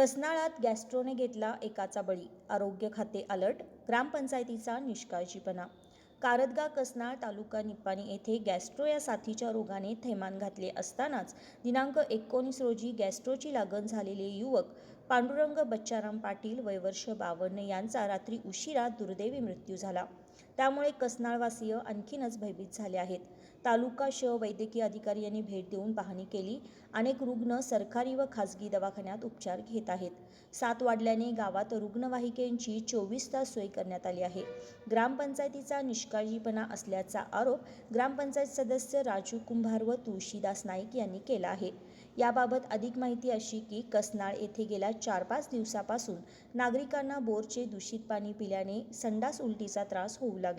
कसनाळात गॅस्ट्रोने घेतला एकाचा बळी. आरोग्य खाते अलर्ट ग्रामपंचायतीचा निष्काळजीपणा. कारदगा कसनाळ तालुका निप्पाणी येथे गॅस्ट्रो या साथीच्या रोगाने थैमान घातले असतानाच दिनांक एकोणीस रोजी गॅस्ट्रोची लागण झालेले युवक पांडुरंग बच्चाराम पाटील वयवर्ष बावन्न यांचा रात्री उशिरा दुर्दैवी मृत्यू झाला. त्यामुळे कसनाळवासीय आणखीनच भयभीत झाले आहेत. तालुका श वैद्यकीय अधिकारी यांनी भेट देऊन पाहणी केली. अनेक रुग्ण सरकारी व खासगी दवाखान्यात उपचार घेत आहेत. सात वाढल्याने गावात रुग्णवाहिकेंची चोवीस तास सोय करण्यात आली आहे. ग्रामपंचायतीचा निष्काळजीपणा असल्याचा आरोप ग्रामपंचायत सदस्य राजू कुंभार व तुळशीदास नाईक यांनी केला आहे. याबाबत अधिक माहिती अशी की कसनाळ येथे गेल्या चार पाच दिवसापासून नागरिकांना बोरचे दूषित पाणी पिल्याने संडास उलटीचा त्रास होऊ लागला.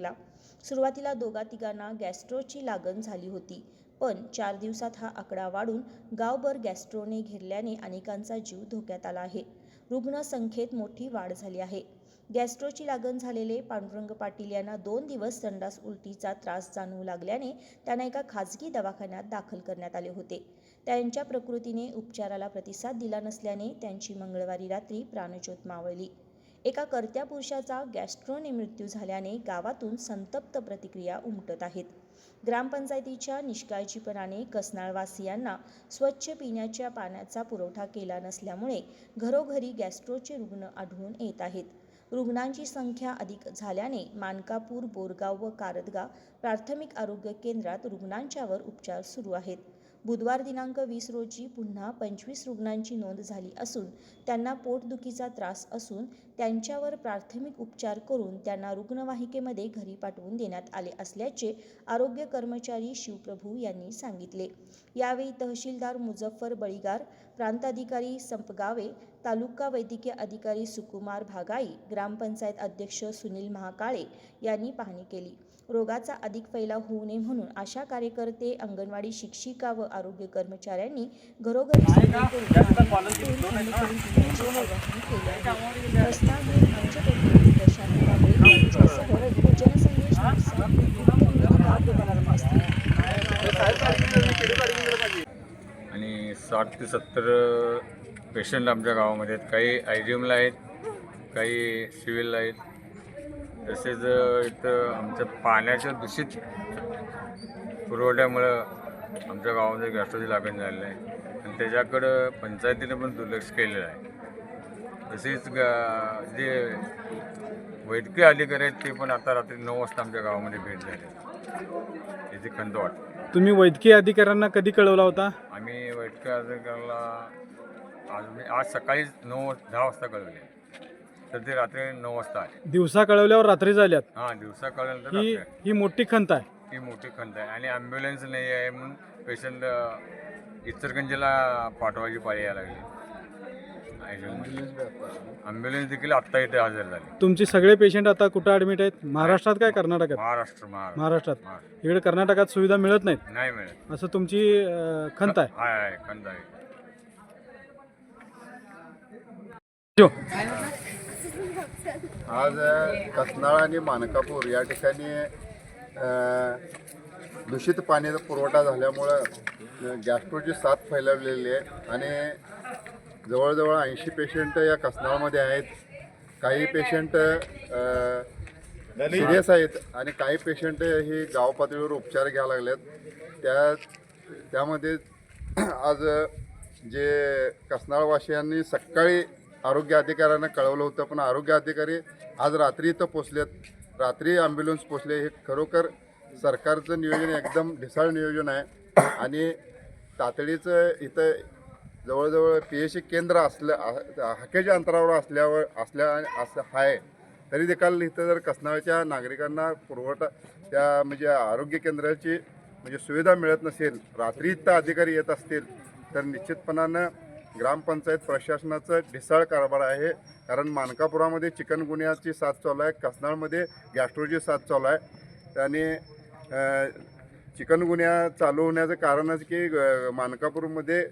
सुरुवातीला दोघा तिघांना गॅस्ट्रोची लागण झाली होती पण चार दिवसात हा आकडा वाढून गावभर गॅस्ट्रोने घेरल्याने अनेकांचा जीव धोक्यात आला आहे. रुग्णसंख्येत मोठी वाढ झाली आहे. गॅस्ट्रोची लागण झालेले पांडुरंग पाटील यांना दोन दिवस संडास उलटीचा त्रास जाणवू लागल्याने त्यांना एका खाजगी दवाखान्यात दाखल करण्यात आले होते. त्यांच्या प्रकृतीने उपचाराला प्रतिसाद दिला नसल्याने त्यांची मंगळवारी रात्री प्राणज्योत मावळली. एका कर्त्या पुरुषाचा गॅस्ट्रोने मृत्यू झाल्याने गावातून संतप्त प्रतिक्रिया उमटत आहेत. ग्रामपंचायतीच्या निष्काळजीपणाने कसनाळवासियांना स्वच्छ पिण्याच्या पाण्याचा पुरवठा केला नसल्यामुळे घरोघरी गॅस्ट्रोचे रुग्ण आढळून येत आहेत. रुग्णांची संख्या अधिक झाल्याने मानकापूर बोरगाव व कारदगा प्राथमिक आरोग्य केंद्रात रुग्णांच्यावर उपचार सुरू आहेत. बुधवार दिनांक वीस रोजी पुन्हा पंचवीस रुग्णांची नोंद झाली असून त्यांना पोटदुखीचा त्रास असून त्यांच्यावर प्राथमिक उपचार करून त्यांना रुग्णवाहिकेमध्ये घरी पाठवून देण्यात आले असल्याचे आरोग्य कर्मचारी शिवप्रभू यांनी सांगितले. यावेळी तहसीलदार मुझफ्फर बळीगार प्रांताधिकारी संपगावे तालुका वैद्यकीय अधिकारी सुकुमार भागाई ग्रामपंचायत अध्यक्ष सुनील महाकाळे यांनी पाहणी केली. रोगाचा अधिक फैलाव होऊ नये म्हणून आशा कार्यकर्ते अंगणवाडी शिक्षिका व आरोग्य कर्मचाऱ्यांनी घरोघरी जनसंदेश आणि साठ ते सत्तर पेशंट आमच्या गावामध्ये आहेत. काही आय जी एमला आहेत काही सिव्हिलला आहेत. तसेच इथं आमच्या पाण्याच्या दूषित पुरवठ्यामुळं आमच्या गावामध्ये गॅस्ट्रोची लागण झालेली आहे. आणि त्याच्याकडं पंचायतीने पण दुर्लक्ष केलेलं आहे. तसेच गा जे वैद्यकीय अधिकारी आहेत ते पण आता रात्री नऊ वाजता आमच्या गावामध्ये भेट झाली याची खंत वाटते तुम्ही वैद्यकीय अधिकाऱ्यांना कधी कळवला होता? आम्ही वैद्यकीय अधिकाऱ्याला आज आज सकाळी नऊ दहा वाजता कळवले. तर ते रात्री नऊ वाजता आले. दिवसा कळवल्यावर रात्री झाल्यात. हां दिवसा कळल्यानंतर ही रात्री ही मोठी खंत आहे. ही मोठी खंत आहे. आणि ॲम्ब्युलन्स नाही आहे म्हणून पेशंट इचरगंजीला पाठवायची पाळी यायला लागली. ॲम्ब्युलन्स देखील आत्ता इथे हजर झाली. तुमचे सगळे पेशंट आता कुठं ॲडमिट आहेत? महाराष्ट्रात काय कर्नाटकात? महाराष्ट्र महाराष्ट्र. महाराष्ट्रात. महाराष्ट्र. इकडे कर्नाटकात सुविधा मिळत नाहीत. नाही मिळत. असं तुमची अं, खंत आहे. आहे खंत आहे. जो. आज कसनाळ आणि मानकापूर. या ठिकाणी दूषित पाण्याचा पुरवठा झाल्यामुळं गॅस्ट्रोची साथ फैलावलेली आहे. आणि जवळजवळ ऐंशी पेशंट या कसनाळमध्ये आहेत. काही पेशंट सिरियस आहेत आणि काही पेशंट हे गाव पातळीवर उपचार घ्यायला लागलेत. त्या त्यामध्ये आज जे कसनाळवासियांनी सकाळी आरोग्य अधिकाऱ्यांना कळवलं होतं पण आरोग्य अधिकारी आज रात्री इथं पोचलेत. रात्री ॲम्ब्युलन्स पोचले. हे खरोखर सरकारचं नियोजन एकदम ढिसाळ नियोजन आहे. आणि तातडीचं इथं जवळजवळ पी एच सी केंद्र असल्या हाकेच्या अंतरावर असल्यावर असल्या असं आहे तरी देखील इथं जर कसनाळच्या नागरिकांना पुरवठा त्या म्हणजे आरोग्य केंद्राची म्हणजे सुविधा मिळत नसेल रात्री इथं अधिकारी येत असतील तर निश्चितपणानं ग्रामपंचायत प्रशासनाचं ढिसाळ कारभार आहे. कारण मानकापुरामध्ये चिकनगुन्याची साथ चालू आहे. कसनाळमध्ये गॅस्ट्रोची साथ चालू आहे. आणि चिकनगुन्या चालू होण्याचं कारणच की ग- मानकापूरमध्ये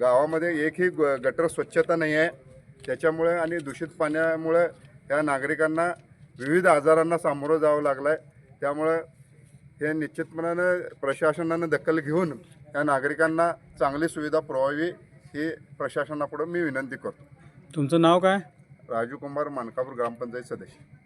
गावामध्ये एकही ग गटर स्वच्छता नाही आहे. त्याच्यामुळे आणि दूषित पाण्यामुळे या नागरिकांना विविध आजारांना सामोरं जावं लागलं आहे त्यामुळं हे निश्चितपणानं प्रशासनानं दखल घेऊन या नागरिकांना चांगली सुविधा पुरवावी. ही प्रशासनापुढं मी विनंती करतो. तुमचं नाव काय? राजू कुमार मानकापूर ग्रामपंचायत सदस्य.